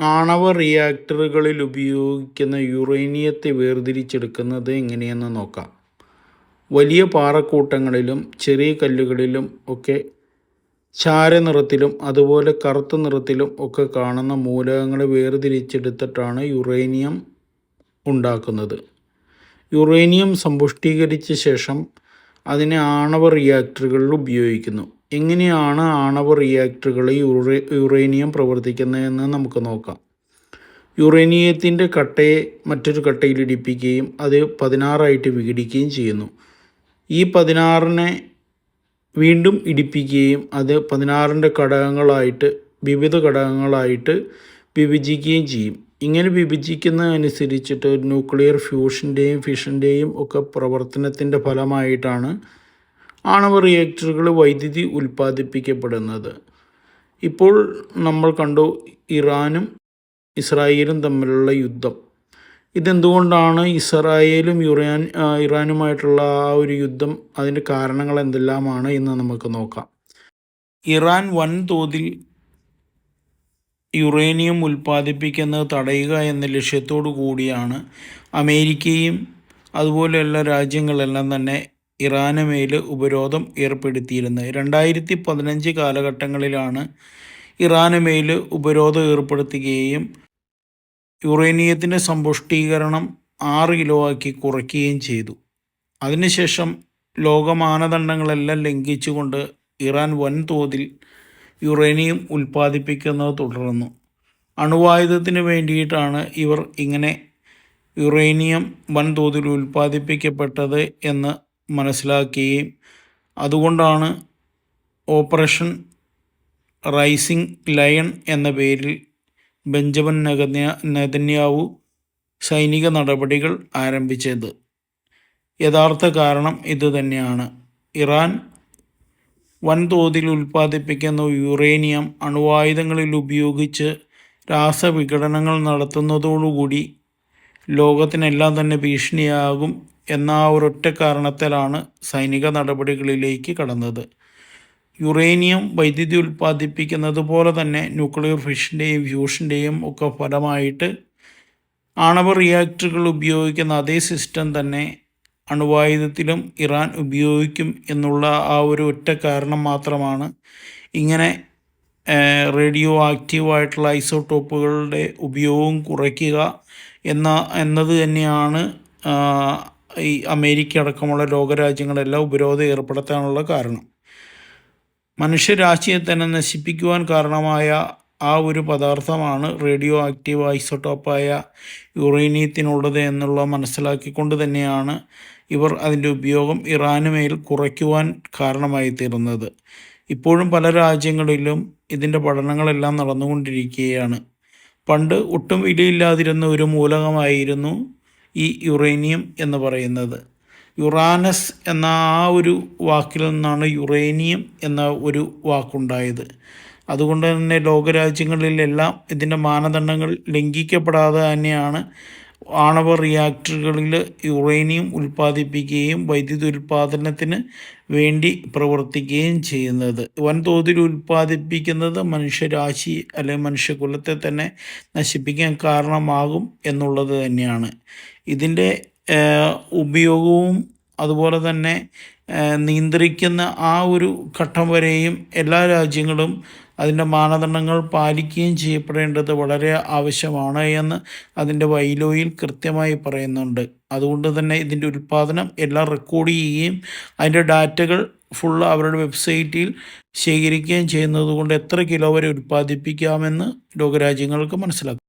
ആണവ റിയാക്ടറുകളിൽ ഉപയോഗിക്കുന്ന യുറേനിയത്തെ വേർതിരിച്ചെടുക്കുന്നത് എങ്ങനെയെന്ന് നോക്കാം. വലിയ പാറക്കൂട്ടങ്ങളിലും ചെറിയ കല്ലുകളിലും ഒക്കെ ചാരനിറത്തിലും അതുപോലെ കറുത്ത നിറത്തിലും ഒക്കെ കാണുന്ന മൂലകങ്ങളെ വേർതിരിച്ചെടുത്തിട്ടാണ് യുറേനിയം ഉണ്ടാക്കുന്നത്. യുറേനിയം സമ്പുഷ്ടീകരിച്ച ശേഷം അതിനെ ആണവ റിയാക്ടറുകളിൽ ഉപയോഗിക്കുന്നു. എങ്ങനെയാണ് ആണവ റിയാക്ടറുകളിൽ യുറേ യുറേനിയം പ്രവർത്തിക്കുന്നതെന്ന് നമുക്ക് നോക്കാം. യുറേനിയത്തിന്റെ കട്ടയെ മറ്റൊരു കട്ടയിൽ ഇടിപ്പിക്കുകയും അത് പതിനാറായിട്ട് വിഘടിക്കുകയും ചെയ്യുന്നു. ഈ പതിനാറിനെ വീണ്ടും ഇടിപ്പിക്കുകയും അത് പതിനാറിന്റെ ഘടകങ്ങളായിട്ട് വിവിധ ഘടകങ്ങളായിട്ട് വിഭജിക്കുകയും ചെയ്യും. ഇങ്ങനെ വിഭജിക്കുന്നതനുസരിച്ചിട്ട് ന്യൂക്ലിയർ ഫ്യൂഷന്റെയും ഫിഷന്റെയും ഒക്കെ പ്രവർത്തനത്തിന്റെ ഫലമായിട്ടാണ് ആണവ റിയാക്ടറുകൾ വൈദ്യുതി ഉൽപ്പാദിപ്പിക്കപ്പെടുന്നത്. ഇപ്പോൾ നമ്മൾ കണ്ടു ഇറാനും ഇസ്രായേലും തമ്മിലുള്ള യുദ്ധം. ഇതെന്തുകൊണ്ടാണ് ഇസ്രായേലും യുറാൻ ഇറാനുമായിട്ടുള്ള ആ ഒരു യുദ്ധം അതിന്റെ കാരണങ്ങൾ എന്തെല്ലാമാണ് എന്ന് നമുക്ക് നോക്കാം. ഇറാൻ വൻതോതിൽ യുറേനിയം ഉൽപ്പാദിപ്പിക്കുന്നത് തടയുക എന്ന ലക്ഷ്യത്തോടു കൂടിയാണ് അമേരിക്കയും അതുപോലെയുള്ള രാജ്യങ്ങളെല്ലാം തന്നെ ഇറാന് മേൽ ഉപരോധം ഏർപ്പെടുത്തിയിരുന്നത്. രണ്ടായിരത്തി പതിനഞ്ച് കാലഘട്ടങ്ങളിലാണ് ഇറാന് മേൽ ഉപരോധം ഏർപ്പെടുത്തുകയും യുറേനിയത്തിന്റെ സമ്പുഷ്ടീകരണം ആറ് കിലോ ആക്കി കുറയ്ക്കുകയും ചെയ്തു. അതിനുശേഷം ലോക മാനദണ്ഡങ്ങളെല്ലാം ലംഘിച്ചുകൊണ്ട് ഇറാൻ വൻതോതിൽ യുറേനിയം ഉൽപ്പാദിപ്പിക്കുന്നത് തുടർന്നു. അണുവായുധത്തിന് വേണ്ടിയിട്ടാണ് ഇവർ ഇങ്ങനെ യുറേനിയം വൻതോതിൽ ഉൽപ്പാദിപ്പിക്കപ്പെട്ടത് എന്ന് മനസ്സിലാക്കുകയും അതുകൊണ്ടാണ് ഓപ്പറേഷൻ റൈസിംഗ് ലയൺ എന്ന പേരിൽ ബെഞ്ചമിൻ നഗന്യ നെതന്യാവു സൈനിക നടപടികൾ ആരംഭിച്ചത്. യഥാർത്ഥ കാരണം ഇതുതന്നെയാണ് ഇറാൻ വൻതോതിൽ ഉൽപ്പാദിപ്പിക്കുന്ന യുറേനിയം അണുവായുധങ്ങളിൽ ഉപയോഗിച്ച് രാസവിഘടനങ്ങൾ നടത്തുന്നതോടുകൂടി ലോകത്തിനെല്ലാം തന്നെ ഭീഷണിയാകും എന്ന ആ ഒരൊറ്റ കാരണത്താലാണ് സൈനിക നടപടികളിലേക്ക് കടന്നത്. യുറേനിയം വൈദ്യുതി ഉൽപ്പാദിപ്പിക്കുന്നത് പോലെ തന്നെ ന്യൂക്ലിയർ ഫിഷന്റെയും ഫ്യൂഷന്റെയും ഒക്കെ ഫലമായിട്ട് ആണവ റിയാക്ടറുകൾ ഉപയോഗിക്കുന്ന അതേ സിസ്റ്റം തന്നെ അണുവായുധത്തിലും ഇറാൻ ഉപയോഗിക്കും എന്നുള്ള ആ ഒരു ഒറ്റ കാരണം മാത്രമാണ് ഇങ്ങനെ റേഡിയോ ആക്റ്റീവായിട്ടുള്ള ഐസോടോപ്പുകളുടെ ഉപയോഗം കുറയ്ക്കുക എന്ന എന്നത് തന്നെയാണ് ഈ അമേരിക്ക അടക്കമുള്ള ലോകരാജ്യങ്ങളെല്ലാം ഉപരോധം ഏർപ്പെടുത്താനുള്ള കാരണം. മനുഷ്യരാശിയെ തന്നെ നശിപ്പിക്കുവാൻ കാരണമായ ആ ഒരു പദാർത്ഥമാണ് റേഡിയോ ആക്റ്റീവ് ഐസോട്ടോപ്പായ യുറേനിയത്തിനുള്ളത് എന്നുള്ള മനസ്സിലാക്കിക്കൊണ്ട് തന്നെയാണ് ഇവർ അതിന്റെ ഉപയോഗം ഇറാന് മേൽ കുറയ്ക്കുവാൻ കാരണമായി തീർന്നത്. ഇപ്പോഴും പല രാജ്യങ്ങളിലും ഇതിന്റെ പഠനങ്ങളെല്ലാം നടന്നുകൊണ്ടിരിക്കുകയാണ്. പണ്ട് ഒട്ടും വിലയില്ലാതിരുന്ന ഒരു മൂലകമായിരുന്നു ഈ യുറേനിയം എന്ന് പറയുന്നത്. യുറാനസ് എന്ന ആ ഒരു വാക്കിൽ നിന്നാണ് യുറേനിയം എന്ന ഒരു വാക്കുണ്ടായത്. അതുകൊണ്ട് തന്നെ ലോകരാജ്യങ്ങളിലെല്ലാം ഇതിന്റെ മാനദണ്ഡങ്ങൾ ലംഘിക്കപ്പെടാതെ തന്നെയാണ് ആണവ റിയാക്ടറുകളിൽ യുറേനിയം ഉൽപ്പാദിപ്പിക്കുകയും വൈദ്യുതി ഉൽപ്പാദനത്തിന് വേണ്ടി പ്രവർത്തിക്കുകയും ചെയ്യുന്നത്. വൻതോതിൽ ഉൽപ്പാദിപ്പിക്കുന്നത് മനുഷ്യരാശി അല്ലെങ്കിൽ മനുഷ്യകുലത്തെ തന്നെ നശിപ്പിക്കാൻ കാരണമാകും എന്നുള്ളത് തന്നെയാണ്. ഇതിന്റെ ഉപയോഗവും അതുപോലെ തന്നെ നിയന്ത്രിക്കുന്ന ആ ഒരു ഘട്ടം വരെയും എല്ലാ രാജ്യങ്ങളും അതിന്റെ മാനദണ്ഡങ്ങൾ പാലിക്കുകയും ചെയ്യപ്പെടേണ്ടത് വളരെ ആവശ്യമാണ് എന്ന് അതിന്റെ വൈലോയിൽ കൃത്യമായി പറയുന്നുണ്ട്. അതുകൊണ്ട് തന്നെ ഇതിന്റെ ഉൽപ്പാദനം എല്ലാം റെക്കോർഡ് ചെയ്യുകയും അതിന്റെ ഡാറ്റകൾ ഫുൾ അവരുടെ വെബ്സൈറ്റിൽ ശേഖരിക്കുകയും ചെയ്യുന്നത് കൊണ്ട് എത്ര കിലോ വരെ ഉൽപ്പാദിപ്പിക്കാമെന്ന് ലോകരാജ്യങ്ങൾക്ക് മനസ്സിലാക്കും